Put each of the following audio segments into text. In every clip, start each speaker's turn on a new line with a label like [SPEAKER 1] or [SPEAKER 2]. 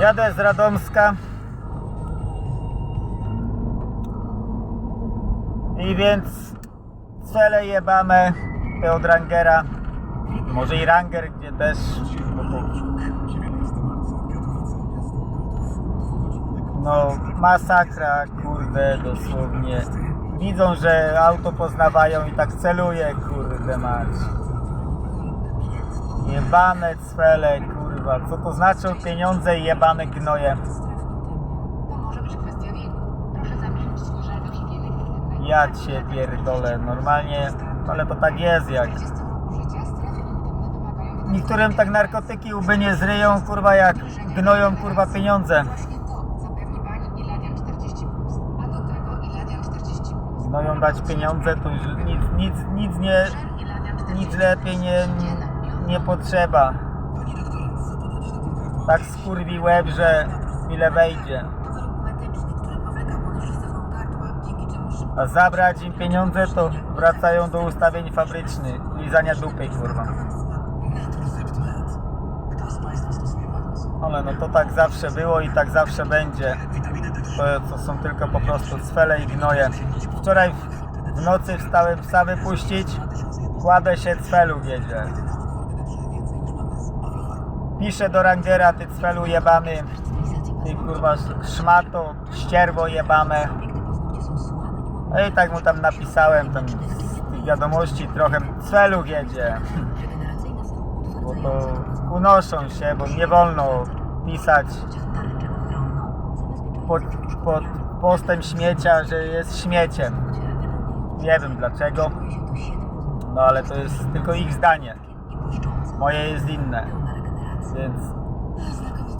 [SPEAKER 1] Jadę z Radomska. I więc cele jebamy te od Rangera. Może i Ranger, gdzie też. No, masakra, kurde, dosłownie. Widzą, że auto poznawają i tak celuje, kurde mać. Jebane cwele, kurwa. Co to znaczą pieniądze i jebane gnoje?
[SPEAKER 2] To może być kwestia wieku. Proszę zamknąć skórze do higieny intymnej.
[SPEAKER 1] Ja cię pierdolę, normalnie, ale to tak jest jak.
[SPEAKER 2] W 40 roku życia strefy intymne wymagają
[SPEAKER 1] Niektórym tak narkotyki łby nie zryją, kurwa, jak gnoją, kurwa, pieniądze.
[SPEAKER 2] Właśnie to zapewni Pani Iladian 40+, a do tego Iladian 40+.
[SPEAKER 1] Gnoją dać pieniądze, to już nic, nic, nic nie,
[SPEAKER 2] Żel Iladian 40+.
[SPEAKER 1] nic lepiej nie, nie potrzeba. Tak skurwi łeb, że ile wejdzie. A zabrać im pieniądze, to wracają do ustawień fabrycznych. Lizania dupy, kurwa. Ale no to tak zawsze było i tak zawsze będzie.
[SPEAKER 3] Witaminę D3.
[SPEAKER 1] To, to są tylko po prostu cwele i gnoje. Wczoraj w, w nocy wstałem psa wypuścić, kładę się, cwelu wiedzie. Piszę do Rangera, ty cwelu jebany, ty kurwa szmato, ścierwo jebane. No i tak mu tam napisałem, tam z tych wiadomości trochę,
[SPEAKER 4] regeneracyjne są
[SPEAKER 1] Bo to unoszą się, bo nie wolno pisać pod, pod postem śmiecia, że jest śmieciem. Nie wiem dlaczego, no ale to jest tylko ich zdanie. Moje jest inne. Więc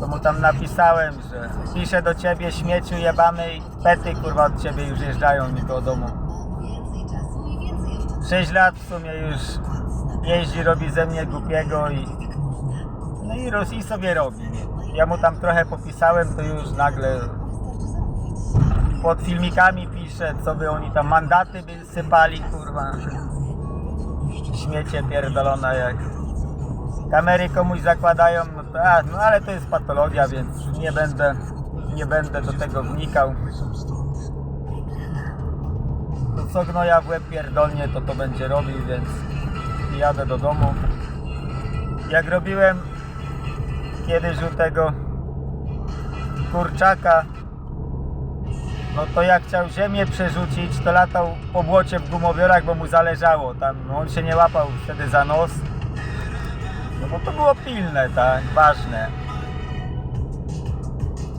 [SPEAKER 1] to mu tam napisałem, że piszę do ciebie śmieciu jebany i pety kurwa od ciebie już jeżdżają mi do domu.
[SPEAKER 4] Mam więcej czasu i więcej jeszcze
[SPEAKER 1] 6 lat w sumie już jeździ, robi ze mnie głupiego i no i, roz, i sobie robi. Ja mu tam trochę popisałem, to już nagle pod filmikami pisze, co by oni tam mandaty by sypali, kurwa. Śmiecie pierdolone jak kamery komuś zakładają, no to, a, no ale to jest patologia, więc nie będę, nie będę do tego wnikał. To co gnoja w łeb pierdolnie, to to będzie robił, więc jadę do domu. Jak robiłem kiedyś u tego kurczaka, no to jak chciał ziemię przerzucić, to latał po błocie w gumowiorach, bo mu zależało. Tam on się nie łapał wtedy za nos. No bo to było pilne, tak, ważne.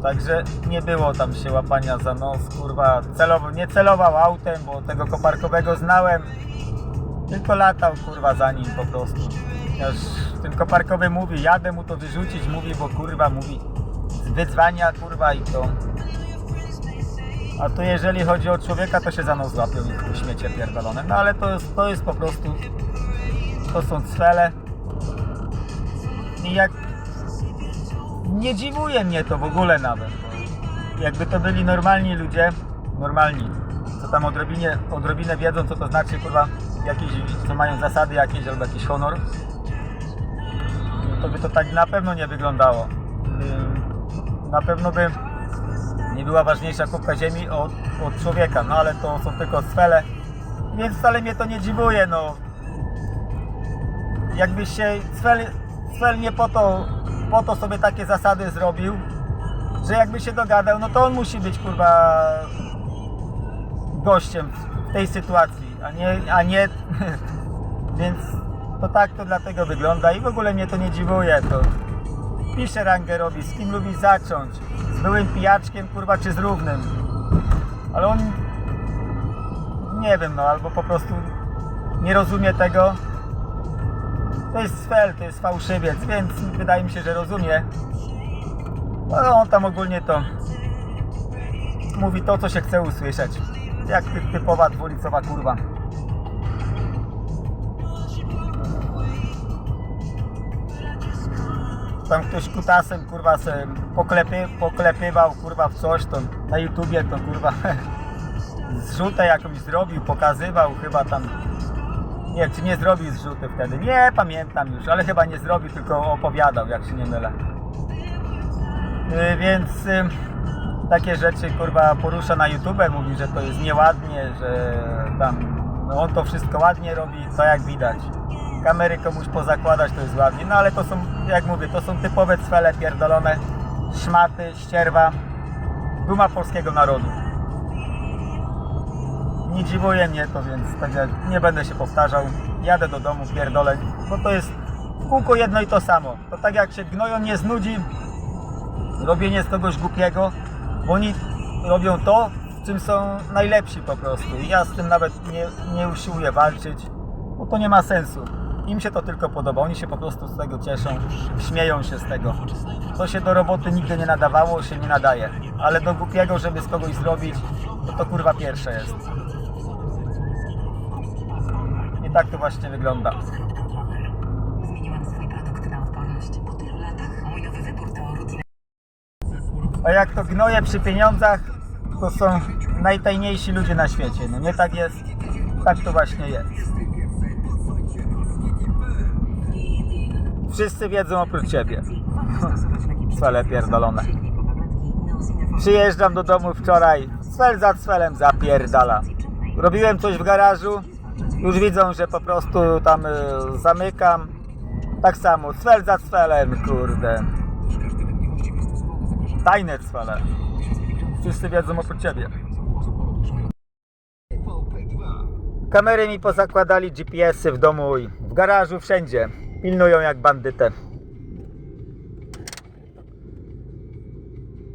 [SPEAKER 1] Także nie było tam się łapania za nos, kurwa. Celowo, nie celował autem, bo tego koparkowego znałem. Tylko latał, kurwa, za nim po prostu. Aż ten koparkowy mówi, jadę mu to wyrzucić, mówi, bo kurwa, mówi, wyzwania, kurwa, i to a tu jeżeli chodzi o człowieka, to się za nos złapią i śmiecie pierdolone. No ale to jest, to jest po prostu, to są cwele. I jak, nie dziwuje mnie to w ogóle nawet. Jakby to byli normalni ludzie, normalni, co tam odrobinie, odrobinę wiedzą, co to znaczy, kurwa, jakieś, co mają zasady jakieś albo jakiś honor, to by to tak na pewno nie wyglądało. Na pewno by nie była ważniejsza kubka ziemi od, od człowieka, no ale to są tylko cwele, więc wcale mnie to nie dziwuje, no. Jakbyś się cwel, cwel nie po to, po to sobie takie zasady zrobił, że jakby się dogadał, no to on musi być kurwa gościem w tej sytuacji, a nie, a nie, więc to tak to dlatego wygląda i w ogóle mnie to nie dziwuje, to pisze Rangerowi, z kim lubi zacząć, z byłym pijaczkiem, kurwa, czy z równym, ale on, nie wiem, no, albo po prostu nie rozumie tego, to jest sfel, to jest fałszywiec, więc wydaje mi się, że rozumie, no on tam ogólnie to mówi to, co się chce usłyszeć, jak ty, typowa dwulicowa kurwa. tam ktoś kutasem kurwa se poklepy, poklepywał kurwa w coś to na YouTubie to kurwa zrzutę jakąś zrobił, pokazywał chyba tam nie, czy nie zrobił zrzuty wtedy, nie pamiętam już, ale chyba nie zrobił, tylko opowiadał jak się nie mylę. Y, Więc takie rzeczy kurwa porusza na YouTube, mówi, że to jest nieładnie, że tam no on to wszystko ładnie robi, to jak widać. Kamery komuś pozakładać to jest ładnie, no ale to są, jak mówię, to są typowe cwele pierdolone, szmaty, ścierwa, duma polskiego narodu. Nie dziwuje mnie to, więc tak jak nie będę się powtarzał, jadę do domu, pierdolę, bo to jest w kółko jedno i to samo. To tak jak się gnoją nie znudzi, robienie z kogoś głupiego, bo oni robią to, w czym są najlepsi po prostu. I ja z tym nawet nie, nie usiłuję walczyć, bo to nie ma sensu. Im się to tylko podoba, oni się po prostu z tego cieszą, śmieją się z tego. To się do roboty nigdy nie nadawało, się nie nadaje. Ale do głupiego, żeby z kogoś zrobić, to to kurwa pierwsze jest. I tak to właśnie wygląda.
[SPEAKER 4] Zmieniłam swój produkt na odporność. Po tylu latach mój nowy wybór to rutyna.
[SPEAKER 1] A jak to gnoje przy pieniądzach, to są najtajniejsi ludzie na świecie. No nie tak jest, tak to właśnie jest. Wszyscy wiedzą oprócz ciebie. Cwele pierdolone. Przyjeżdżam do domu wczoraj, cwel za cwelem zapierdala. Robiłem coś w garażu, już widzą, że po prostu tam y, zamykam. Tak samo, cwel za cwelem, kurde. Tajne cwele. Wszyscy wiedzą oprócz ciebie. Kamery mi pozakładali GPS-y w domu i w garażu, wszędzie. Pilnują jak bandytę.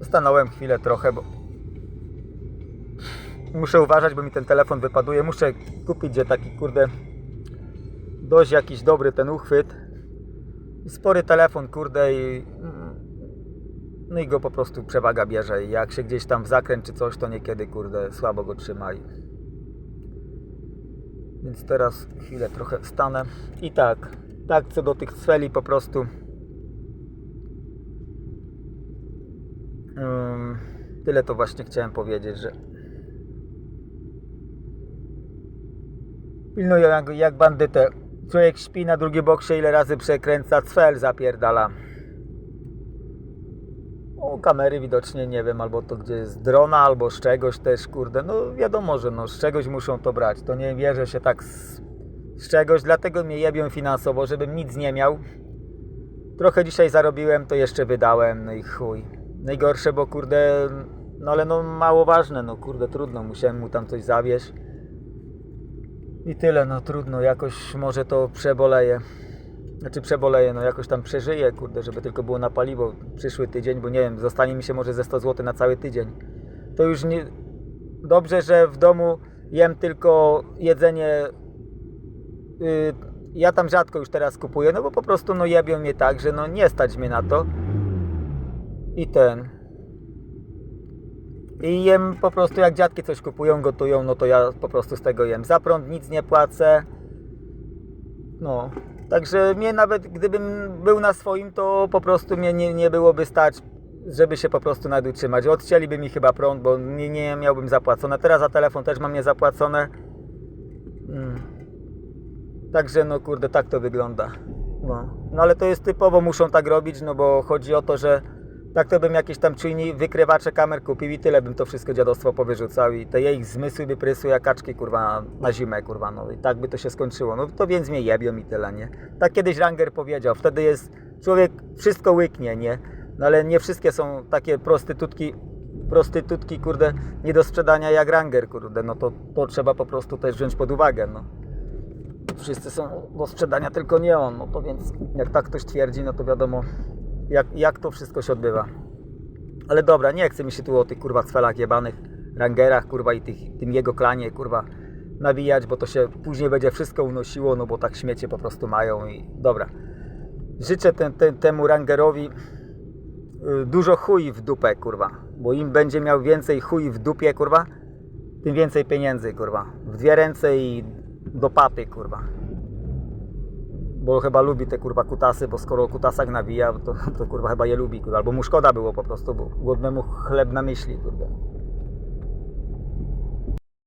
[SPEAKER 1] Stanąłem chwilę trochę, bo muszę uważać, bo mi ten telefon wypaduje. Muszę kupić gdzie taki kurde dość jakiś dobry ten uchwyt. Spory telefon, kurde i no i go po prostu przewaga bierze i jak się gdzieś tam w zakręt czy coś, to niekiedy kurde słabo go trzyma i... Więc teraz chwilę trochę wstanę i tak, tak co do tych cweli po prostu tyle to właśnie chciałem powiedzieć, że pilnują jak, jak bandytę. Człowiek śpi na drugim boksie, ile razy przekręca, cwel zapierdala. O, kamery widocznie nie wiem, albo to gdzie jest drona, albo z czegoś też, kurde. No wiadomo, że no, z czegoś muszą to brać. To nie wierzę się tak z, z czegoś, dlatego mnie jebią finansowo, żebym nic nie miał. Trochę dzisiaj zarobiłem, to jeszcze wydałem, no i chuj. Najgorsze, bo kurde, no ale no mało ważne, no kurde, trudno, musiałem mu tam coś zawieść. I tyle, no trudno, jakoś może to przeboleje. Znaczy przeboleję, no jakoś tam przeżyję, kurde, żeby tylko było na paliwo przyszły tydzień, bo nie wiem, zostanie mi się może ze 100 zł na cały tydzień. To już nie... Dobrze, że w domu jem tylko jedzenie... Yy, ja tam rzadko już teraz kupuję, no bo po prostu no jebią mnie tak, że no nie stać mnie na to. I ten... I jem po prostu jak dziadki coś kupują, gotują, no to ja po prostu z tego jem. Za prąd nic nie płacę. No, także mnie nawet gdybym był na swoim, to po prostu mnie nie, nie byłoby stać, żeby się po prostu nad utrzymać. Odcięliby mi chyba prąd, bo nie, nie miałbym zapłacone. Teraz za telefon też mam niezapłacone. Mm. Także no kurde, tak to wygląda. No. no ale to jest typowo, muszą tak robić, no bo chodzi o to, że tak to bym jakieś tam czujni, wykrywacze kamer kupił i tyle bym to wszystko dziadostwo powyrzucał i te jej zmysły by prysły jak kaczki kurwa na zimę kurwa no i tak by to się skończyło. No to więc mnie jebią i tyle, nie? Tak kiedyś Ranger powiedział, wtedy jest człowiek wszystko łyknie, nie? No ale nie wszystkie są takie prostytutki prostytutki kurde nie do sprzedania jak Ranger kurde, no to, to trzeba po prostu też wziąć pod uwagę, no. Wszyscy są do sprzedania, tylko nie on, no to więc jak tak ktoś twierdzi, no to wiadomo jak, jak to wszystko się odbywa. Ale dobra, nie chcę mi się tu o tych kurwa cwelach jebanych, rangerach kurwa i tych, tym jego klanie kurwa nawijać, bo to się później będzie wszystko unosiło, no bo tak śmiecie po prostu mają i dobra. Życzę ten, ten, temu rangerowi y, dużo chuj w dupę kurwa, bo im będzie miał więcej chuj w dupie kurwa, tym więcej pieniędzy kurwa. W dwie ręce i do papy kurwa bo chyba lubi te kurwa kutasy, bo skoro o kutasach nawija, to, to kurwa chyba je lubi, kurwa. albo mu szkoda było po prostu, bo głodnemu chleb na myśli, kurde.